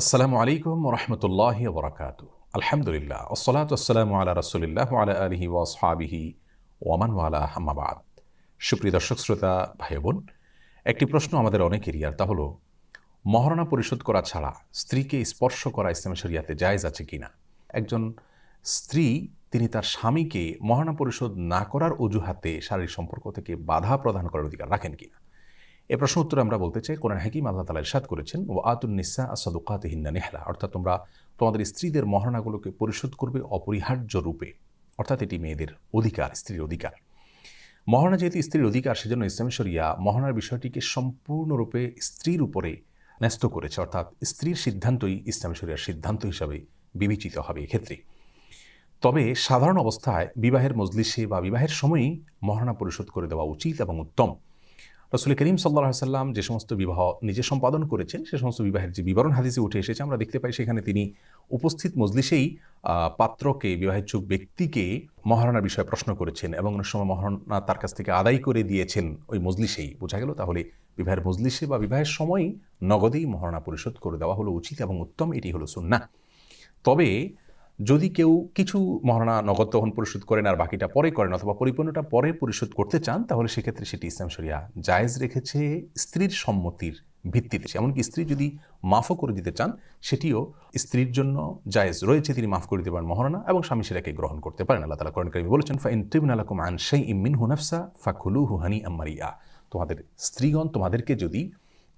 আসসালামু আলাইকুম রহমতুল্লাহ বরাকাত আলহামদুলিল্লাহ। ওসলাত আসসালামু আলা রসুলিল্লাহ আলা আলহি ওয়াসহাবিহি ওয়ামান ওয়ালা হাম্মাবাদ সুপ্রিয় দর্শক, শ্রোতা ভাই বোন একটি প্রশ্ন আমাদের অনেকেরই, আর তা হলো, মহারণা পরিশোধ করা ছাড়া স্ত্রীকে স্পর্শ করা ইসলাম শরিয়াতে জায়েজ আছে কিনা? একজন স্ত্রী, তিনি তার স্বামীকে মহারণা পরিশোধ না করার অজুহাতে শারীরিক সম্পর্ক থেকে বাধা প্রদান করার অধিকার রাখেন কিনা? এ প্রশ্ন উত্তরে আমরা বলতে চাই, কোরআন হাকিম আল্লাহ তালা ইরশাদ করেছেন ও আতুন নিসা আসাদুকাত হিন্না নেহলা, অর্থাৎ তোমরা তোমাদের স্ত্রীদের মহারণাগুলোকে পরিশোধ করবে অপরিহার্য রূপে, অর্থাৎ এটি মেয়েদের অধিকার, স্ত্রীর অধিকার। মহারণা যেহেতু স্ত্রীর অধিকার, সেজন্য ইসলাম শরিয়া মহারণার বিষয়টিকে সম্পূর্ণরূপে স্ত্রীর উপরে ন্যস্ত করেছে, অর্থাৎ স্ত্রীর সিদ্ধান্তই ইসলাম শরিয়ার সিদ্ধান্ত হিসাবে বিবেচিত হবে এক্ষেত্রে। তবে সাধারণ অবস্থায় বিবাহের মজলিসে বা বিবাহের সময়ই মহারণা পরিশোধ করে দেওয়া উচিত এবং উত্তম। রসুল করিম সাল্লাহ সাল্লাম যে সমস্ত বিবাহ নিজে সম্পাদন করেছেন, সে সমস্ত বিবাহের যে বিবরণ হাদিসে উঠে এসেছে, আমরা দেখতে পাই সেখানে তিনি উপস্থিত মজলিসেই পাত্রকে বিবাহেচ্ছুক ব্যক্তিকে মহারণার বিষয়ে প্রশ্ন করেছেন এবং অনেক সময় মহারণা তার কাছ থেকে আদায় করে দিয়েছেন ওই মজলিসেই। বোঝা গেল তাহলে বিবাহের মজলিসে বা বিবাহের সময়ই নগদেই মহারণা পরিশোধ করে দেওয়া হলো উচিত এবং উত্তম এটি হলো সুন্না তবে যদি কেউ কিছু মহারণা নগদ তখন পরিশোধ করেন আর বাকিটা পরে করেন অথবা পরিপূর্ণটা পরে পরিশোধ করতে চান, তাহলে সেক্ষেত্রে সেটি ইসলাম শরিয়া জায়েজ রেখেছে স্ত্রীর সম্মতির ভিত্তিতে। এমনকি স্ত্রী যদি মাফও করে দিতে চান, সেটিও স্ত্রীর জন্য জায়েজ রয়েছে, তিনি মাফ করে দিতে পারেন মহারণা এবং স্বামী সেটাকে গ্রহণ করতে পারেন। আল্লাহ তালা করেন বলেছেন ফা ইন্টিবিন আলাকুম সেই ইমিন হুনাফসা ফা খুলু হুহানি আম্মারিয়া তোমাদের স্ত্রীগণ তোমাদেরকে যদি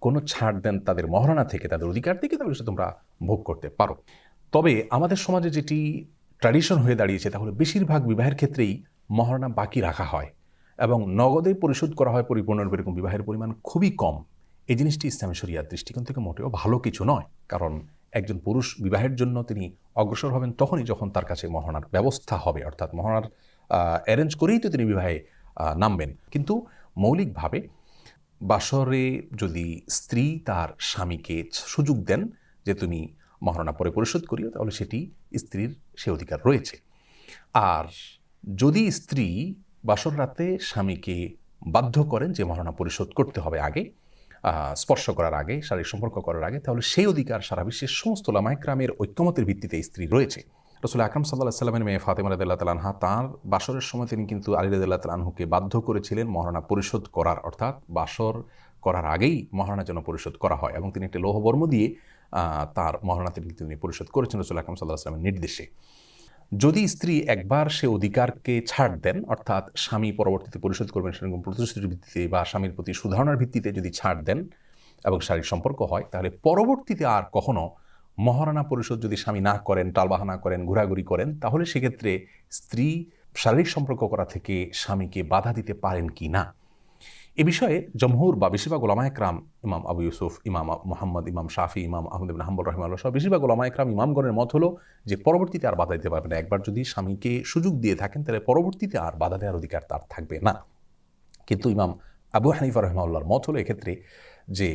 কোনো ছাড় দেন তাদের মহারণা থেকে, তাদের অধিকার থেকে, তাহলে সে তোমরা ভোগ করতে পারো। তবে আমাদের সমাজে যেটি ট্র্যাডিশন হয়ে দাঁড়িয়েছে, তাহলে বেশিরভাগ বিবাহের ক্ষেত্রেই মহারণা বাকি রাখা হয় এবং নগদে পরিশোধ করা হয় পরিপূর্ণরূপে এরকম বিবাহের পরিমাণ খুবই কম। এই জিনিসটি ইসলামী শরিয়ার দৃষ্টিকোণ থেকে মোটেও ভালো কিছু নয়, কারণ একজন পুরুষ বিবাহের জন্য তিনি অগ্রসর হবেন তখনই যখন তার কাছে মহারণার ব্যবস্থা হবে, অর্থাৎ মহারণার অ্যারেঞ্জ করেই তো তিনি বিবাহে নামবেন। কিন্তু মৌলিকভাবে বাসরে যদি স্ত্রী তার স্বামীকে সুযোগ দেন যে তুমি মহারণা পরে পরিশোধ করিও, তাহলে সেটি স্ত্রীর সে অধিকার রয়েছে। আর যদি স্ত্রী বাসর রাতে স্বামীকে বাধ্য করেন যে মহারণা পরিশোধ করতে হবে আগে স্পর্শ করার আগে, শারীরিক সম্পর্ক করার আগে, তাহলে সেই অধিকার সারা বিশ্বের সমস্ত লামাইক্রামের ঐক্যমতের ভিত্তিতে স্ত্রী রয়েছে। রসুল আকরম সাল্লাহ সাল্লামের মেয়ে ফাতেমা রদুল্লাহ তালানহা তাঁর বাসরের সময় তিনি কিন্তু আলী রদুল্লাহ তালানহুকে বাধ্য করেছিলেন মহারণা পরিশোধ করার, অর্থাৎ বাসর করার আগেই মহারণা যেন পরিশোধ করা হয় এবং তিনি একটি লৌহবর্ম দিয়ে তার মহারণাতে তিনি পরিশোধ করেছেন, রসুল আকরম সাল্লাহ আসলামের নির্দেশে। যদি স্ত্রী একবার সে অধিকারকে ছাড় দেন, অর্থাৎ স্বামী পরবর্তীতে পরিশোধ করবেন সেরকম প্রতিশ্রুতির ভিত্তিতে বা স্বামীর প্রতি সুধারণার ভিত্তিতে যদি ছাড় দেন এবং শারীরিক সম্পর্ক হয়, তাহলে পরবর্তীতে আর কখনো মহারণা পরিশোধ যদি স্বামী না করেন, টালবাহানা করেন, ঘোরাঘুরি করেন, তাহলে সেক্ষেত্রে স্ত্রী শারীরিক সম্পর্ক করা থেকে স্বামীকে বাধা দিতে পারেন কি না? এ বিষয়ে জমহুর বা বেশিরভাগ ওলামা একরাম ইমাম আবু ইউসুফ, ইমাম মোহাম্মদ, ইমাম শাফি, ইমাম আহমদ ইবিন হাম্বুল রহমাল্লাহ সহ বেশিরভাগ ওলামা একরাম ইমামগণের মত হলো যে পরবর্তীতে আর বাধা দিতে পারবে না। একবার যদি স্বামীকে সুযোগ দিয়ে থাকেন, তাহলে পরবর্তীতে আর বাধা দেওয়ার অধিকার তার থাকবে না। কিন্তু ইমাম আবু হানিফা রহমাউল্লাহর মত হলো এক্ষেত্রে যে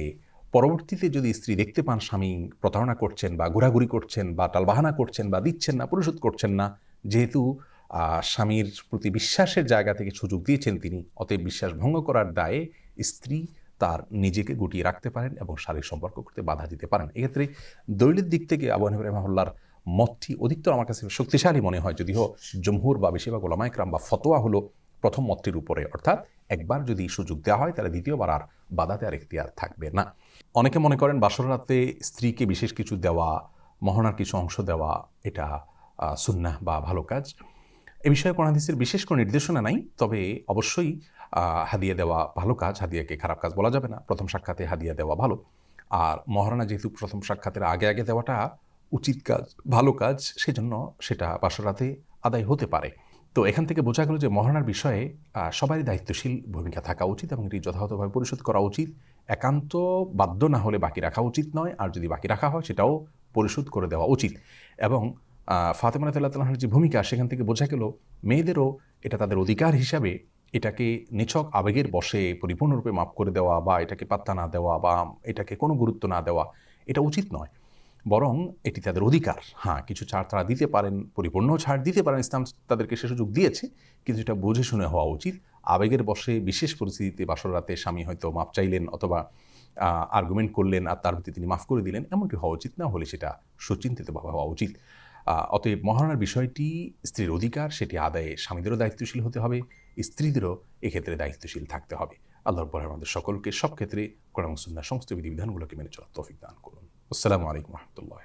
পরবর্তীতে যদি স্ত্রী দেখতে পান স্বামী প্রতারণা করছেন বা ঘোরাঘুরি করছেন বা টালবাহানা করছেন বা দিচ্ছেন না পরিশোধ করছেন না, যেহেতু স্বামীর প্রতি বিশ্বাসের জায়গা থেকে সুযোগ দিয়েছেন তিনি। অতএব বিশ্বাস ভঙ্গ করার দায়ে স্ত্রী তার নিজেকে গুটিয়ে রাখতে পারেন এবং শারীরিক সম্পর্ক করতে বাধা দিতে পারেন। এক্ষেত্রে দৈলিক দিক থেকে আবু হানিফ রহমাল্লার মতটি অধিকতর আমার কাছে শক্তিশালী মনে হয়। যদিও জমহুর বা বেশিরভাগ ওলামাইকরাম বা ফতোয়া হলো প্রথম মতটির উপরে। অর্থাৎ একবার যদি সুযোগ দেওয়া হয়, তাহলে দ্বিতীয়বার আর বাধা দেওয়ার এখতিয়ার থাকবে না। অনেকে মনে করেন বাসর রাতে স্ত্রীকে বিশেষ কিছু দেওয়া মহনার কিছু অংশ দেওয়া, এটা সুন্না বা ভালো কাজ। এ বিষয়ে কোরআন হাদিসের বিশেষ কোনো নির্দেশনা নাই, তবে অবশ্যই হাদিয়া দেওয়া ভালো কাজ। হাদিয়াকে খারাপ কাজ বলা যাবে না। প্রথম সাক্ষাতে হাদিয়া দেওয়া ভালো। আর মহারানা যেহেতু প্রথম সাক্ষাতের আগে আগে দেওয়াটা উচিত কাজ, ভালো কাজ, সেজন্য সেটা বাসরাতে আদায় হতে পারে। তো এখান থেকে বোঝা গেল যে মহারণার বিষয়ে সবারই দায়িত্বশীল ভূমিকা থাকা উচিত এবং এটি যথাযথভাবে পরিশোধ করা উচিত। একান্ত বাধ্য না হলে বাকি রাখা উচিত নয়। আর যদি বাকি রাখা হয়, সেটাও পরিশোধ করে দেওয়া উচিত। এবং ফাতেমা তাল্লাহ যে ভূমিকা, সেখান থেকে বোঝা গেল মেয়েদেরও এটা তাদের অধিকার হিসাবে এটাকে নিছক আবেগের বসে পরিপূর্ণরূপে মাফ করে দেওয়া বা এটাকে পাত্তা না দেওয়া বা এটাকে কোনো গুরুত্ব না দেওয়া, এটা উচিত নয়। বরং এটি তাদের অধিকার। হ্যাঁ কিছু ছাড় তারা দিতে পারেন, পরিপূর্ণ ছাড় দিতে পারেন, ইসলাম তাদেরকে সে সুযোগ দিয়েছে, কিন্তু এটা বুঝে শুনে হওয়া উচিত। আবেগের বসে বিশেষ পরিস্থিতিতে বাসর রাতে স্বামী হয়তো মাপ চাইলেন অথবা আর্গুমেন্ট করলেন আর তার ভিত্তিতে তিনি মাফ করে দিলেন, এমনটি হওয়া উচিত না, হলে সেটা সুচিন্তিতভাবে হওয়া উচিত। অতএব মহারণার বিষয়টি স্ত্রীর অধিকার, সেটি আদায়ে স্বামীদেরও দায়িত্বশীল হতে হবে, স্ত্রীদেরও এক্ষেত্রে দায়িত্বশীল থাকতে হবে। আল্লাহর পর আমাদের সকলকে সব ক্ষেত্রে কোরআন সুন্নাহ সমস্ত বিধিবিধানগুলোকে মেনে চলার তৌফিক দান করুন। আসসালামু আলাইকুম রহমতুল্লাহ